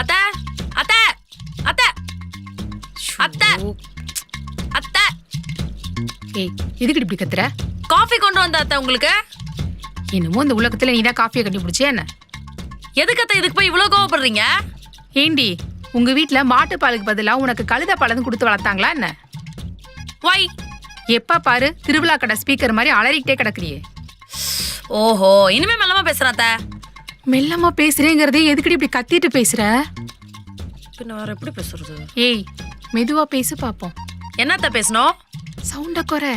அத்தை அத்தை அத்தை. அத்தை. அத்தை. ஏய் எதுக்கு இப்படி கத்துற? காஃபி கொண்டு வந்த அத்தை உங்களுக்கு? என்னமோ இந்த உலகத்துல நீதான் காஃபியை கட்டி பிடிச்சியா என்ன? எதுக்கு அத்தை இதுக்கு போய் இவ்வளவு கோவப்படுறீங்க? ஏண்டி உங்க வீட்ல மாட்டு பாலுக்கு பதிலா உனக்கு கழுத பாலதும் கொடுத்து வளர்த்தாங்களா என்ன? வை எப்ப பாரு திருவிழா கடை ஸ்பீக்கர் மாதிரி அலறிக்கிட்டே கிடக்குறியே. ஓஹோ இனிமே மெல்லமா அத்தை. மெல்லமா பேசுறேங்கிறதே எதுக்கடி இப்படி கத்திட்டு பேசுற? பின்ன வேற எப்படி பேசுறது? ஏய் மெதுவா பேசு பாப்போம். என்னத்த பேசணும்? சவுண்ட குறை.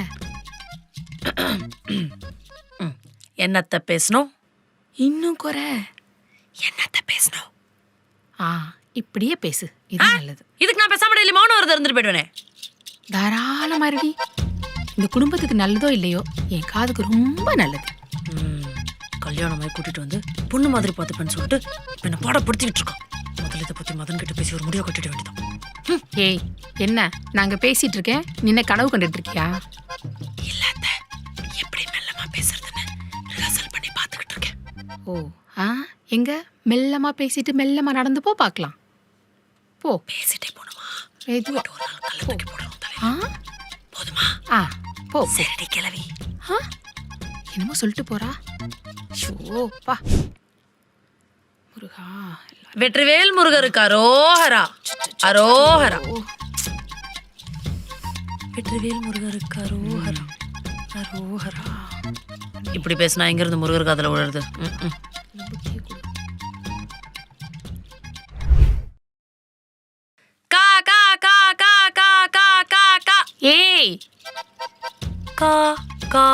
என்னத்த பேசணும்? இன்னும் குறை. என்னத்த பேசணும்? ஆ இப்படியே பேசு. இது நல்லது. இதுக்கு நான் பேசாம டெய்லி மௌனம் வருது இருந்துட்டு போயிடுவேனே. தாராளமா இருடி. இந்த குடும்பத்துக்கு நல்லதோ இல்லையோ என் காதுக்கு ரொம்ப நல்லது. ம், கல்யாணமாய் கூட்டிட்டு வந்து பொண்ணு மாதிரி பார்த்துப்பேன்னு சொல்லிட்டு என்ன பாடப்படுத்திக்கிட்டு இருக்கோம் முதல்ல இதை பத்தி மதன் கிட்ட பேசி ஒரு முடிவை கட்டிட வேண்டியதான் ம், ஏய் என்ன? நாங்க பேசிட்டு இருக்கேன். நின்ன கனவு கண்டுட்டு இருக்கியா? இல்ல அத்தை. எப்படி மெல்லமா பேசுறதுன்னு ரிஹர்சல் பண்ணி பார்த்துக்கிட்டு இருக்கேன். ஓ ஆ எங்க? மெல்லமா பேசிட்டு மெல்லமா நடந்து போ பார்க்கலாம். போ. பேசிட்டே போணுமா? மெதுவா ஒரு நாள் கல்ல தூக்கி போடணும் தலையில ஆ? போதுமா? ஆ போ. சரிடி கிளவி ஆ? என்னமோ சொல்லிட்டு போறா. ஷோ பா முருகா வெற்றிவேல் முருகருக்கு அரோஹரா அரோஹரா. வெற்றிவேல் முருகருக்கு அரோஹரா அரோஹரா. இப்படி பேசினா எங்க இருந்து முருகர் காதுல விழுறது. கா கா கா கா கா கா கா கா. ஏய். கா கா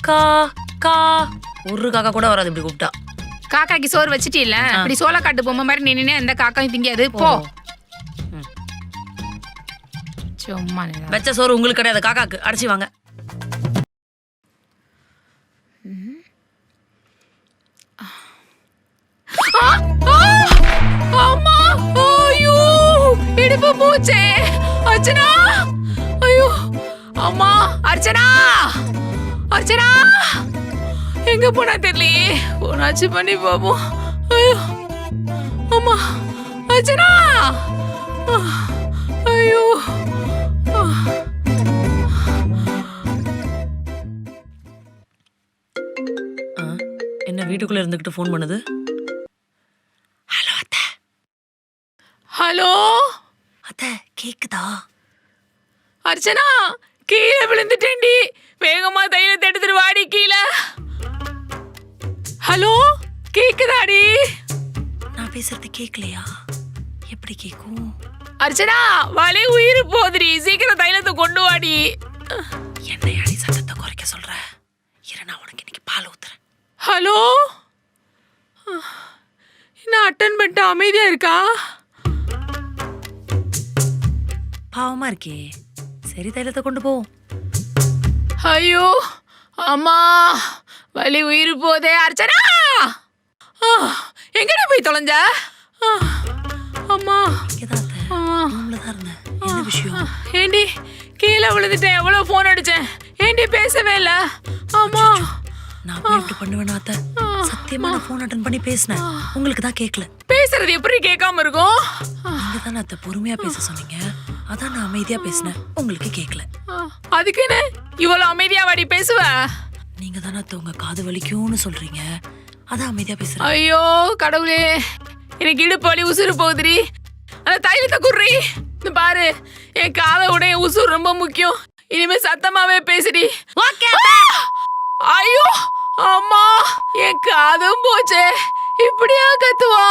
கா கா. ஒரு காக்கா கூட வராது இப்படி கூப்பிட்டா. காக்காக்கு சோறு வச்சிட்டீல்ல? இப்படி சோளக்காட்டு பொம்மை மாதிரி நின்னுனே எந்த காக்காயும் திங்காது போ. சும்மா. வெச்ச சோறு உங்களுக்கு கிடையாது காக்காக்கு. அடிச்சு வாங்க! அம்மா ஐயோ இடுப்பு மூச்சே அர்ச்சனா ஐயோ அம்மா அர்ச்சனா அர்ச்சனா. எங்க போனா தெரியலையே? போனாச்சு பண்ணி பாப்போம். ஐயோ. அம்மா. அர்ச்சனா. ஆ! ஐயோ. என்ன வீட்டுக்குள்ள இருந்துகிட்டு ஃபோன் பண்ணுது? ஹலோ அத்தை. ஹலோ? அத்தை கேக்குதா? அர்ச்சனா கீழே விழுந்துட்டேன்டி. வேகமா தைலத்தை எடுத்துட்டு வாடி கீழே. ஹலோ கேக்குதாடி? நான் பேசுறது கேட்கலையா எப்படி கேக்கும்? அர்ச்சனா வலி உயிர் போகுதுடி சீக்கிரம் தைலத்தை கொண்டு வாடி. என்னை அடி சத்தத்தை குறைக்க சொல்ற? இரு நான் உனக்கு இன்னைக்கு பால் ஊத்துறேன். ஹலோ? என்ன அட்டன் பண்ணிட்டு அமைதியா இருக்கா? பாவமா இருக்கே. சரி தைலத்தை கொண்டு போ. ஐயோ அம்மா. வலி உயிர் போதே அர்ச்சனா! ஆ, எங்கடா போய் தொலைஞ்ச? அம்மா. ஏண்டி கீழே விழுந்துட்டேன். எவ்வளவு ஃபோன் அடிச்சேன். ஏண்டி பேசவே இல்ல. ஆமா நான் போய் இப்படி பண்ணுவேனா அத்தை? சத்தியமா நான் ஃபோன் அட்டன் பண்ணி பேசினேன். உங்களுக்கு தான் கேட்கல பேசுறது எப்படி கேட்காம இருக்கும்? நீங்க தானே அத்தை பொறுமையா பேச சொன்னீங்க. அதான் நான் அமைதியா பேசினேன். உங்களுக்கு கேட்கல அதுக்குன்னு இவ்வளவு அமைதியா வாடி பேசுவ? நீங்க தானே உங்க காது வலிக்கும்னு சொல்றீங்க? அதான் அமைதியா பேசுறேன். ஐயோ கடவுளே. எனக்கு இடுப்பு வலி உசுறு போகுதுடி. அந்த தைலத்தை குர்றி இந்த பாரு என் காதை விட என் உசுறு ரொம்ப முக்கியம். இனிமே சத்தமாவே பேசுடி. ஓகே ஐயோ அம்மா என் காதும் போச்சே. இப்படியா கத்துவா?